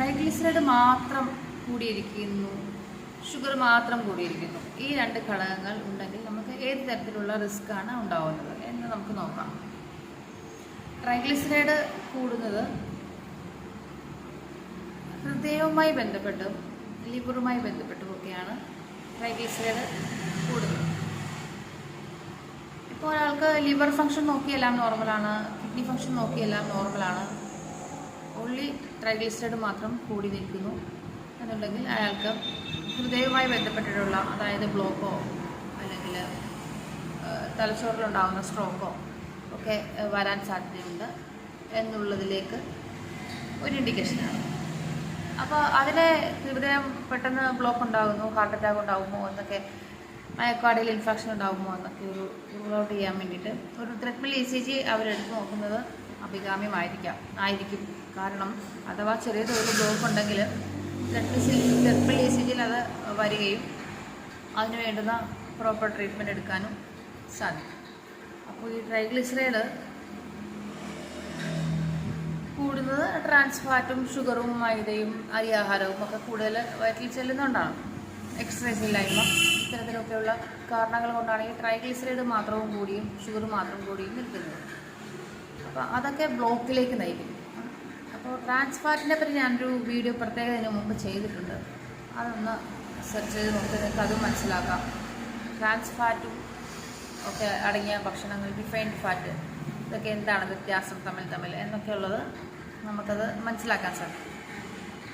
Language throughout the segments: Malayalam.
ട്രൈഗ്ലിസറൈഡ് മാത്രം കൂടിയിരിക്കുന്നു ഷുഗർ മാത്രം കൂടിയിരിക്കുന്നു. ഈ രണ്ട് ഘടകങ്ങൾ ഉണ്ടെങ്കിൽ നമുക്ക് ഏത് തരത്തിലുള്ള റിസ്ക് ആണ് ഉണ്ടാവുന്നത് എന്ന് നമുക്ക് നോക്കാം. ട്രൈഗ്ലിസറൈഡ് കൂടുന്നത് ഹൃദയവുമായി ബന്ധപ്പെട്ടും ലിവറുമായി ബന്ധപ്പെട്ടും ഒക്കെയാണ് ട്രൈഗ്ലിസറൈഡ് കൂടുന്നത്. ഇപ്പോൾ ഒരാൾക്ക് ലിവർ ഫങ്ഷൻ നോക്കിയെല്ലാം നോർമലാണ് കിഡ്നി ഫങ്ഷൻ നോക്കിയെല്ലാം നോർമലാണ്. ഓൺലി ട്രൈഗ്ലിസറൈഡ് മാത്രം കൂടി നിൽക്കുന്നു. എന്നുണ്ടെങ്കിൽ അയാൾക്ക് ഹൃദയവുമായി ബന്ധപ്പെട്ടിട്ടുള്ള അതായത് ബ്ലോക്കോ അല്ലെങ്കിൽ തലച്ചോറിലുണ്ടാകുന്ന സ്ട്രോക്കോ ഒക്കെ വരാൻ സാധ്യതയുണ്ട് എന്നുള്ളതിലേക്ക് ഒരു ഇൻഡിക്കേഷനാണ് അപ്പോൾ അതിനെ ഹൃദയം പെട്ടെന്ന് ബ്ലോക്ക് ഉണ്ടാകുന്നു ഹാർട്ട് അറ്റാക്ക് ഉണ്ടാകുമോ എന്നൊക്കെ മയക്കാടിയിൽ ഇൻഫെക്ഷൻ ഉണ്ടാകുമോ എന്നൊക്കെ ഒരു റൂൾ ഔട്ട് ചെയ്യാൻ വേണ്ടിയിട്ട് ഒരു ത്രെഡ്മിൽ ഇ സി ജി അവരെടുത്ത് നോക്കുന്നത് അഭികാമ്യമായിരിക്കാം ആയിരിക്കും. കാരണം അഥവാ ചെറിയ തോതിൽ ബ്ലോക്ക് ഉണ്ടെങ്കിൽ സി ജിയിൽ അത് വരികയും അതിന് വേണ്ടുന്ന പ്രോപ്പർ ട്രീറ്റ്മെന്റ് എടുക്കാനും സാധിക്കും. അപ്പോൾ ഈ ട്രൈഗ്ലിസറൈഡ് കൂടുന്നത് ട്രാൻസ് ഫാറ്റും ഷുഗറും മൈദയും അരിയാഹാരവും ഒക്കെ കൂടുതൽ വയറ്റിൽ ചെല്ലുന്നുണ്ടാണ് എക്സസൈസ് ഇല്ലായ്മ ഇത്തരത്തിലൊക്കെയുള്ള കാരണങ്ങൾ കൊണ്ടാണ് ഈ ട്രൈഗ്ലിസറൈഡ് മാത്രവും കൂടിയും ഷുഗർ മാത്രം കൂടിയും നിൽക്കുന്നത്. അപ്പോൾ അതൊക്കെ ബ്ലോക്കിലേക്ക് നയിക്കും. അപ്പോൾ ട്രാൻസ്ഫാറ്റിനെ പറ്റി ഞാനൊരു വീഡിയോ പ്രത്യേകം ഇതിന് മുമ്പ് ചെയ്തിട്ടുണ്ട്. അതൊന്ന് സെർച്ച് ചെയ്ത് നോക്കി നിങ്ങൾക്ക് അതും മനസ്സിലാക്കാം. ട്രാൻസ്ഫാറ്റും ഒക്കെ അടങ്ങിയ ഭക്ഷണങ്ങൾ റിഫൈൻഡ് ഫാറ്റ് ഇതൊക്കെ എന്താണ് വ്യത്യാസം തമ്മിൽ തമ്മിൽ എന്നൊക്കെയുള്ളത് നമുക്കത് മനസ്സിലാക്കാൻ സാധിക്കും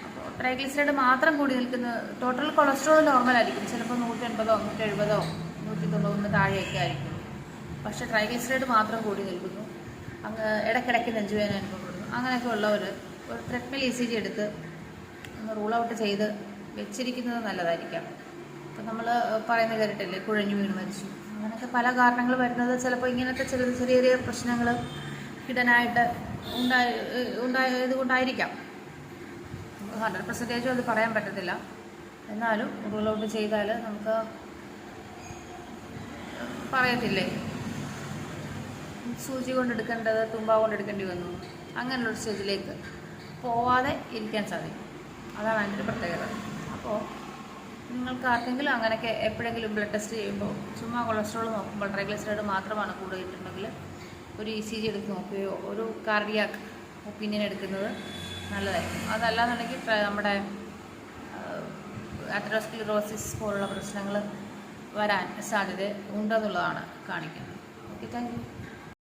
അപ്പോൾ ട്രൈഗ്ലിസറൈഡ് മാത്രം കൂടി നിൽക്കുന്ന ടോട്ടൽ കൊളസ്ട്രോൾ നോർമൽ ആയിരിക്കും. ചിലപ്പോൾ നൂറ്റി എൺപതോ നൂറ്റി എഴുപതോ നൂറ്റി തൊണ്ണൂറിന് താഴെയൊക്കെ ആയിരിക്കും. പക്ഷേ ട്രൈഗ്ലിസറൈഡ് മാത്രം കൂടി നിൽക്കുന്നു. അങ്ങ് ഇടയ്ക്കിടയ്ക്ക് നെഞ്ചുവേദന അനുഭവപ്പെടുന്നു. അങ്ങനെയൊക്കെ ഉള്ളവർ ഒരു ട്രെഡ്മിൽ ഇ സി ജി എടുത്ത് ഒന്ന് റൂൾ ഔട്ട് ചെയ്ത് വെച്ചിരിക്കുന്നത് നല്ലതായിരിക്കാം. ഇപ്പം നമ്മൾ പറയുന്ന കേട്ടിട്ടില്ലേ കുഴഞ്ഞു വീണ് മരിച്ചു. അങ്ങനെയൊക്കെ പല കാരണങ്ങൾ വരുന്നത് ചിലപ്പോൾ ഇങ്ങനത്തെ ചില ചെറിയ ചെറിയ പ്രശ്നങ്ങൾ ഹിഡനായിട്ട് ഉണ്ടായ ഉണ്ടായത് കൊണ്ടായിരിക്കാം ഹൺഡ്രഡ് പെർസെന്റേജും അത് പറയാൻ പറ്റത്തില്ല. എന്നാലും റൂൾ ഔട്ട് ചെയ്താൽ നമുക്ക് പറയത്തില്ലേ? സൂചി കൊണ്ടെടുക്കേണ്ടത് തുമ്പ കൊണ്ടെടുക്കേണ്ടി വന്നു. അങ്ങനെയുള്ള സ്റ്റേജിലേക്ക് പോവാതെ ഇരിക്കാൻ സാധിക്കും. അതാണ് അതിന്റെ ഒരു പ്രത്യേകത. അപ്പോൾ നിങ്ങൾക്ക് ആർക്കെങ്കിലും അങ്ങനെയൊക്കെ എപ്പോഴെങ്കിലും ബ്ലഡ് ടെസ്റ്റ് ചെയ്യുമ്പോൾ ചുമ്മാ കൊളസ്ട്രോൾ നോക്കുമ്പോൾ ട്രൈഗ്ലിസറൈഡ് മാത്രമാണ് കൂടുതലിട്ടുണ്ടെങ്കിൽ ഒരു ഇ സി ജി എടുത്ത് നോക്കുകയോ ഒരു കാർഡിയാക് ഒപ്പീനിയൻ എടുക്കുന്നത് നല്ലതായിരിക്കും. അതല്ലാന്നുണ്ടെങ്കിൽ നമ്മുടെ അത്രോസ്ക്ലിറോസിസ് പോലുള്ള പ്രശ്നങ്ങൾ വരാൻ സാധ്യത ഉണ്ടെന്നുള്ളതാണ് കാണിക്കുന്നത്. Okay thank you